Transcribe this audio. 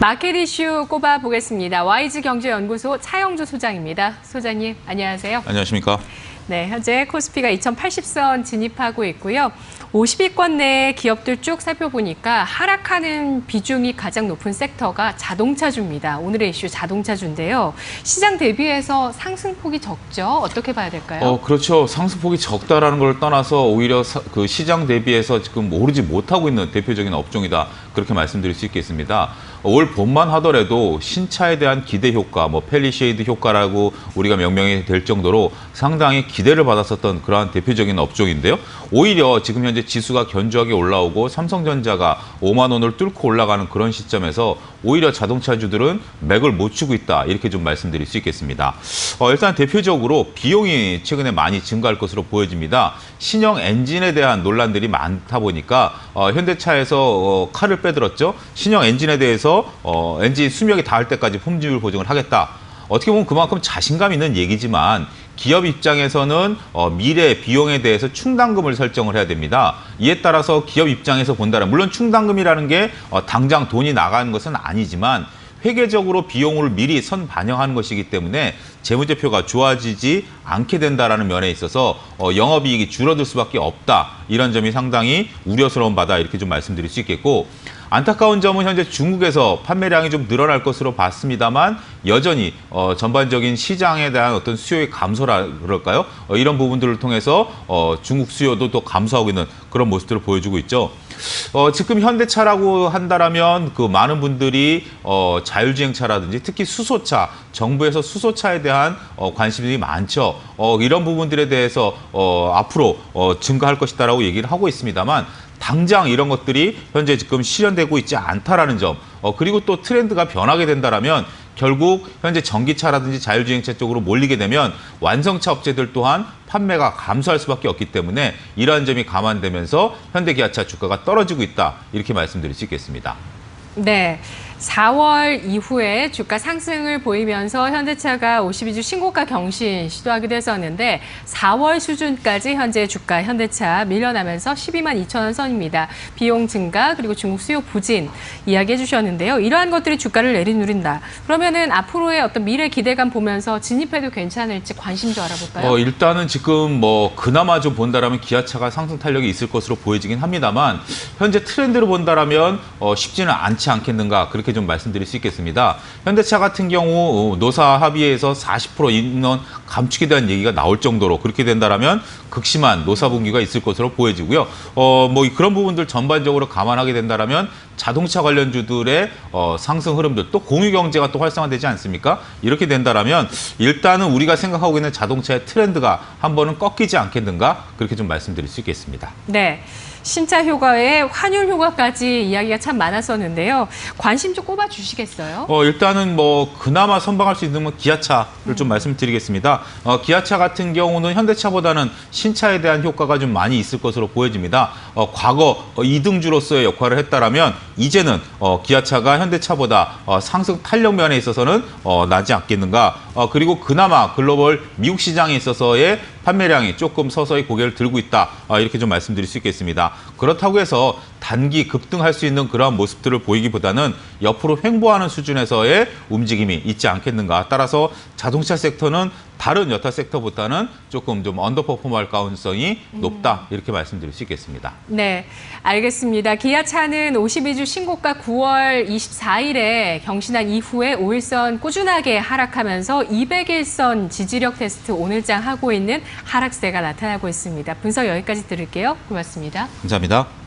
마켓 이슈 꼽아 보겠습니다. YG 경제연구소 차영주 소장입니다. 소장님, 안녕하세요. 안녕하십니까? 네, 현재 코스피가 2080선 진입하고 있고요. 50위권 내 기업들 쭉 살펴보니까 하락하는 비중이 가장 높은 섹터가 자동차주입니다. 오늘의 이슈 자동차주인데요. 시장 대비해서 상승폭이 적죠? 어떻게 봐야 될까요? 어, 그렇죠. 상승폭이 적다라는 걸 떠나서 오히려 사- 그 시장 대비해서 지금 오르지 못하고 있는 대표적인 업종이다. 그렇게 말씀드릴 수 있겠습니다. 어, 올 봄만 하더라도 신차에 대한 기대 효과, 뭐 펠리쉐이드 효과라고 우리가 명명이 될 정도로 상당히 기대를 받았었던 그러한 대표적인 업종인데요. 오히려 지금 현재 지수가 견조하게 올라오고 삼성전자가 5만 원을 뚫고 올라가는 그런 시점에서 오히려 자동차주들은 맥을 못 추고 있다. 이렇게 좀 말씀드릴 수 있겠습니다. 어, 일단 대표적으로 비용이 최근에 많이 증가할 것으로 보여집니다. 신형 엔진에 대한 논란들이 많다 보니까 어, 현대차에서 어, 칼을 빼들었죠. 신형 엔진에 대해서 어, 엔진 수명이 닿을 때까지 품질 보증을 하겠다. 어떻게 보면 그만큼 자신감 있는 얘기지만 기업 입장에서는 어, 미래 비용에 대해서 충당금을 설정을 해야 됩니다. 이에 따라서 기업 입장에서 본다면 물론 충당금이라는 게 어, 당장 돈이 나가는 것은 아니지만 회계적으로 비용을 미리 선 반영하는 것이기 때문에 재무제표가 좋아지지 않게 된다라는 면에 있어서 어, 영업이익이 줄어들 수밖에 없다. 이런 점이 상당히 우려스러운 바다 이렇게 좀 말씀드릴 수 있겠고 안타까운 점은 현재 중국에서 판매량이 좀 늘어날 것으로 봤습니다만 여전히 어, 전반적인 시장에 대한 어떤 수요의 감소라 그럴까요? 어, 이런 부분들을 통해서 어, 중국 수요도 또 감소하고 있는 그런 모습들을 보여주고 있죠. 어, 지금 현대차라고 한다라면 그 많은 분들이 어, 자율주행차라든지 특히 수소차, 정부에서 수소차에 대한 어, 관심이 많죠. 어, 이런 부분들에 대해서 어, 앞으로 어, 증가할 것이다라고 얘기를 하고 있습니다만 당장 이런 것들이 현재 지금 실현되고 있지 않다라는 점, 어, 그리고 또 트렌드가 변하게 된다라면 결국 현재 전기차라든지 자율주행차 쪽으로 몰리게 되면 완성차 업체들 또한 판매가 감소할 수밖에 없기 때문에 이러한 점이 감안되면서 현대기아차 주가가 떨어지고 있다 이렇게 말씀드릴 수 있겠습니다. 네. 4월 이후에 주가 상승을 보이면서 현대차가 52주 신고가 경신 시도하기도 했었는데 4월 수준까지 현재 주가 현대차 밀려나면서 12만 2천 원 선입니다. 비용 증가 그리고 중국 수요 부진 이야기해 주셨는데요. 이러한 것들이 주가를 내리누린다. 그러면은 앞으로의 어떤 미래 기대감 보면서 진입해도 괜찮을지 관심 좀 알아볼까요? 어, 일단은 지금 뭐 그나마 좀 본다라면 기아차가 상승 탄력이 있을 것으로 보여지긴 합니다만 현재 트렌드를 본다라면 어, 쉽지는 않지 않겠는가 그렇게 좀 말씀드릴 수 있겠습니다. 현대차 같은 경우 어, 노사 합의에서 40% 인원 감축에 대한 얘기가 나올 정도로 그렇게 된다라면 극심한 노사 분기가 있을 것으로 보여지고요. 어, 뭐 그런 부분들 전반적으로 감안하게 된다라면 자동차 관련주들의 어, 상승 흐름들 또 공유 경제가 또 활성화되지 않습니까? 이렇게 된다라면 일단은 우리가 생각하고 있는 자동차의 트렌드가 한 번은 꺾이지 않겠는가 그렇게 좀 말씀드릴 수 있겠습니다. 네. 신차 효과에 환율 효과까지 이야기가 참 많았었는데요. 관심 좀 꼽아 주시겠어요? 어, 일단은 뭐 그나마 선방할 수 있는 건 기아차를 좀 말씀드리겠습니다. 어, 기아차 같은 경우는 현대차보다는 신차에 대한 효과가 좀 많이 있을 것으로 보여집니다. 어, 과거 어, 2등주로서의 역할을 했다라면 이제는 어, 기아차가 현대차보다 어, 상승 탄력 면에 있어서는 어, 나지 않겠는가. 어, 그리고 그나마 글로벌 미국 시장에 있어서의 판매량이 조금 서서히 고개를 들고 있다. 아, 이렇게 좀 말씀드릴 수 있겠습니다. 그렇다고 해서 단기 급등할 수 있는 그러한 모습들을 보이기보다는 옆으로 횡보하는 수준에서의 움직임이 있지 않겠는가. 따라서 자동차 섹터는 다른 여타 섹터보다는 조금 좀 언더퍼폼할 가능성이 높다. 이렇게 말씀드릴 수 있겠습니다. 네, 알겠습니다. 기아차는 52주 신고가 9월 24일에 경신한 이후에 5일선 꾸준하게 하락하면서 200일선 지지력 테스트 오늘장 하고 있는 하락세가 나타나고 있습니다. 분석 여기까지 들을게요. 고맙습니다. 감사합니다.